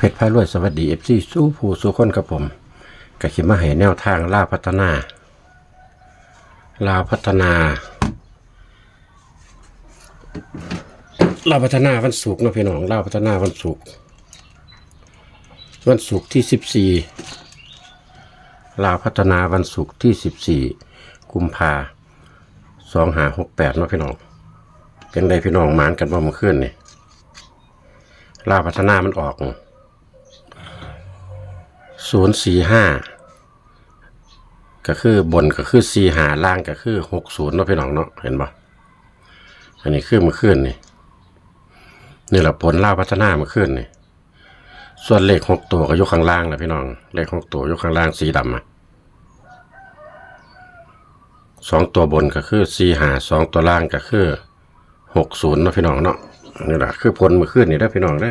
เพชรพารวยสวัสดีเอฟซีสู้ผู้สู้คนกับผมกะคิดมาให้แนวทางลาวพัฒนา ลาวพัฒนา ลาวพัฒนาวันศุกร์นะพี่น้องลาวพัฒนาวันศุกร์วันศุกร์ที่สิบสี่ลาวพัฒนาวันศุกร์ที่สิบสี่กุมภาสองหาหกแปดนะพี่น้องเป็นไดพี่น้องหมานกันบ่เมื่อคืนนี่ลาวพัฒนามันออก ศูนย์สี่ห้าก็คือบนก็คือสี่หาล่างก็คือหกศูนย์เนาะพี่น้องเนาะเห็นปะอันนี้คือเมื่อคืนนี่นี่แหละผลล่าพัฒนามื่อคืนนี่ส่วนเลขหกตัวก็ยกข้างล่างนะพี่น้อง เลขหกตัวยกข้างล่างสีดำอะสองตัวบนก็คือสี่หาสองตัวล่างก็คือหกศูนย์เนาะพี่น้องเนาะนี่แหละคือผลมื่อคืนนี่ได้พี่น้องได้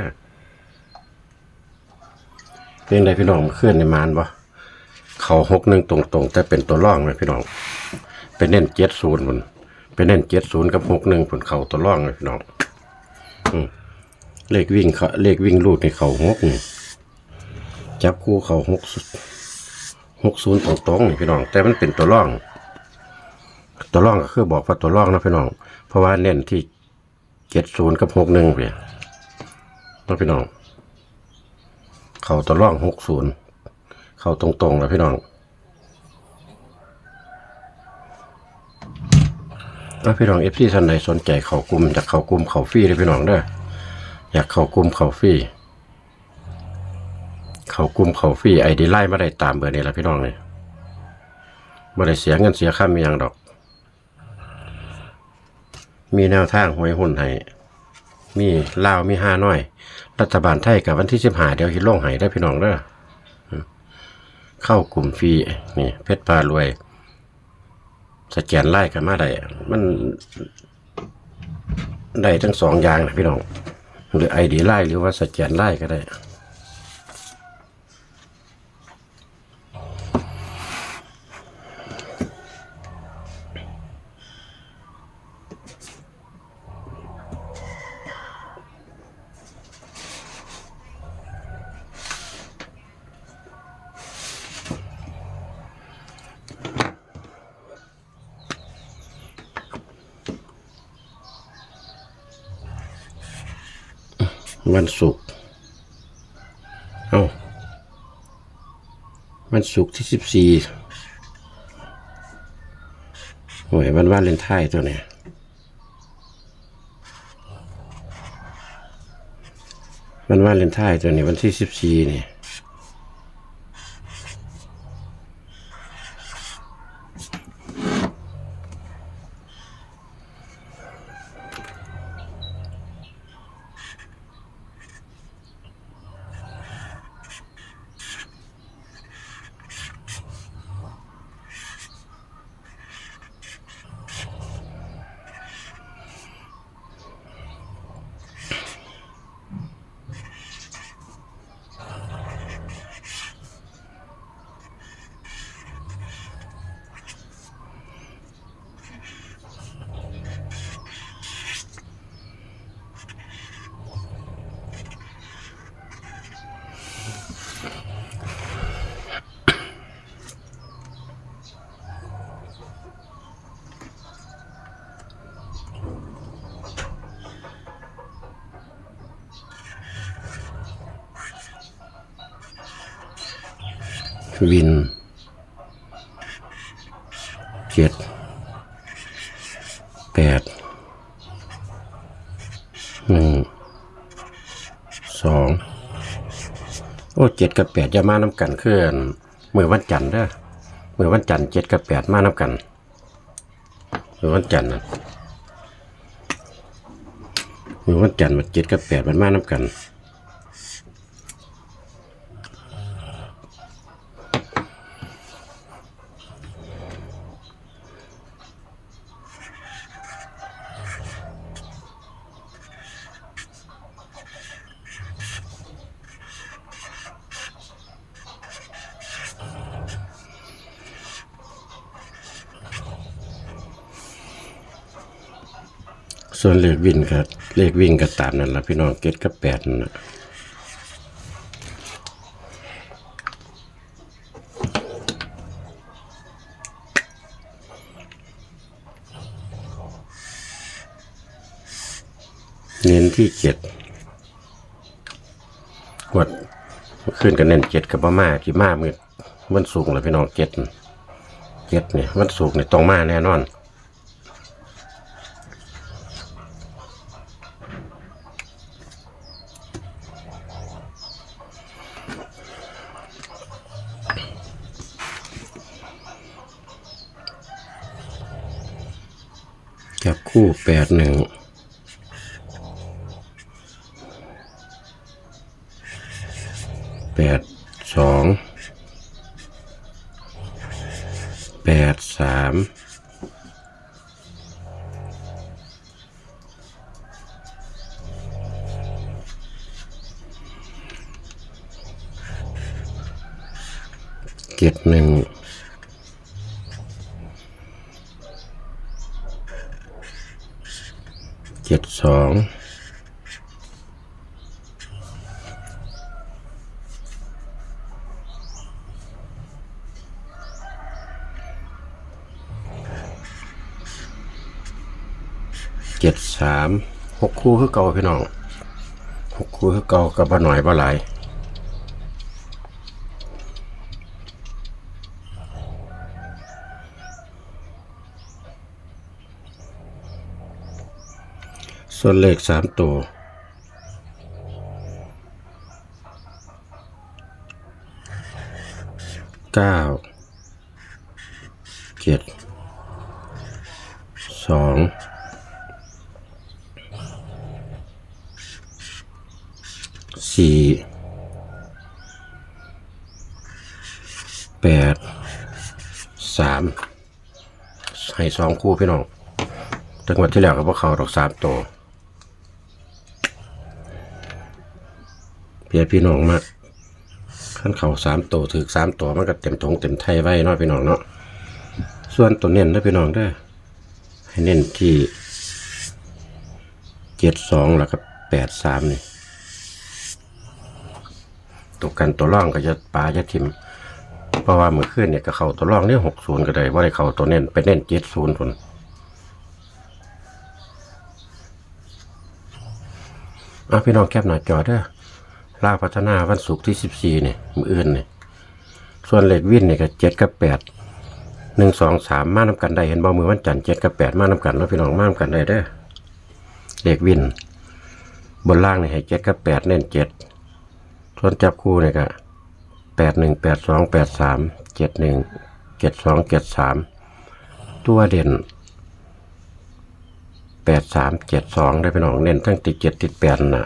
เป็นไรพี่น้องเคลื่อนในมานบ่เขาหกหนึ่งตรงๆ แต่เป็นตัวร่องเลยพี่น้องเป็นเน้นเจ็ดศูนย์ผนเป็นเน้นเจ็ดศูนย์กับหกหนึ่งผลเขาตัวร่องเลยพี่น้องอเลขวิ่งเขาเลขวิ่งลูดในเขาหกนี่จับคู่เขาหกหกศูนย์ตรงๆพี่น้อง แต่มันเป็นตัวร่อง ตัวร่องก็คือบอกว่าตัวร่องนะพี่น้อง เพราะว่าเน้นที่เจ็ดศูนย์กับหกหนึ่งเพียนะพี่น้อง เขาตัวร่องหกศูนย์เขาตรงๆแล้วพี่น้องถ้าพี่น้องเอฟซีท่านไหนสนใจเขากลุ่มจากเขากลุ่มเขาฟรีเลยพี่น้องเด้ออยากเขากลุ่มเขาฟรีเขากลุ่มเขาฟรีไอดีไล่มาได้ตามเบอร์นี้ละพี่น้องเลยไม่ได้เสียเงินเสียค่ามีอย่างดอก มีแนวทางหวยหุ้นให้มีเลามีห้าน้อย รัฐบาลไทยกับวันที่สิบห้าเดี๋ยวฮิโล่งหายได้พี่น้องเด้อเข้ากลุ่มฟรีนี่เพชรพารวย สแกนไล่กันมาได้มันได้ทั้งสองอย่างนะพี่น้อง หรือไอดีไล่หรือว่าสแกนไล่ก็ได้ วันศุกร์เอาวันศุกร์ที่สิบสี่โอ้ยวันวาเลนไทน์ตัวเนี้ยวันวาเลนไทน์ตัวนี้วันที่สิบสี่เนี่ วินเจ็ดแปดหนึ่งสองโอ้เจ็ดกับแปดจะมาน้ำกันเคลื่อนเมื่อวันจันทร์เด้อมือวันจันทร์เจ็ดกับแปดมาน้ำกันเมื่อวันจันทร์นะเมื่อวันจันทร์มันเจ็ดกับแปดมันมาน้ำกัน ส่วนเลขวิ่งก็เลขวิ่งก็ตามนั่นแหละพี่น้องเกตกับแปดนะเน้นที่เก็ดวัดขึ้นกันเน้นเก็ดกับมาที่มามือมันสูงเลยพี่น้องเก็ดเก็ดเนี่ยมันสูงเนี่ยตรงมาแน่นอน คู่แปดหนึ่งแปดสองแปดสามเจ็ดหนึ่ง เจ็ด สองเจ็ดสามหกคู่คือเก่าพี่น้องหกคู่คือเก่ากับบ่หน่อยบ่หลาย ส่วนเลขสามตัว เก้า เจ็ด สอง สี่ แปด สาม ให้สองคู่พี่น้องจังหวัดที่แล้วก็พวกเขาดอกสามตัว เพียพี่น้องมาขั้นเข่าสามตัวถือสามตัวมันก็เต็มทงเต็มไทยไว้เนาะพี่น้องเนาะส่วนตัวเน้นนะพี่น้องได้ให้เน้นที่เจ็ดสองแล้วก็แปดสามนี่ตัวกันตัวร่องก็จะปลาจะทิมเพราะว่าเมื่อคืนเนี่ยก็เข้าตัวร่องเนี่ยหกศูนย์ก็ได้ว่าได้เข้าตัวเน้นไปเน้นเจ็ดศูนย์คนเอาพี่น้องแคปหน้าจอเด้อ ล่าพัฒนาวันศุกร์ที่สิบสี่เนี่ยมืออื่นเนี่ยส่วนเลขวินเนี่ยก็เจ็ดกับแปดหนึ่งสองสามมานำกันได้เห็นบ่มือวันจันทร์เจ็ดกับแปดมานำกันแล้วพี่น้องมานำกันได้เด้อเลขวิน บนล่างเนี่ยให้เจ็ดกับแปดเน้นเจ็ดส่วนจับคู่เนี่ยก็แปดหนึ่งแปดสองแปดสามเจ็ดหนึ่งเจ็ดสองเจ็ดสามตัวเด่นแปดสามเจ็ดสองได้พี่น้องเน้นทั้งติดเจ็ดติดแปดน่ะ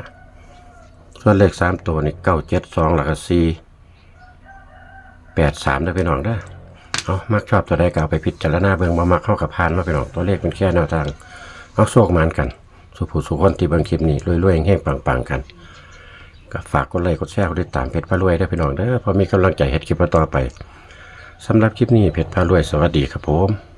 ส่วนเลขสามตัวนี่เก้าเจ็ดสองหลักสี่แปดสามได้ไปน้องได้เอามักชอบตัวใดก็เอาไปพิจารณาเบิ่งมามักเข้ากับพานมาไปน้องตัวเลขเป็นแค่แนวทางเอาโชคมันกัน สุผู้สุคนที่เบิ่งคลิปนี้รวยๆแห้งๆปังๆกันก็ฝากกดไลค์กดแชร์กดติดตามเพจพารวยได้อพี่น้องเด้อพอมีกำลังใจเฮ็ดคลิปต่อไปสำหรับคลิปนี้เพจพารวยสวัสดีครับผม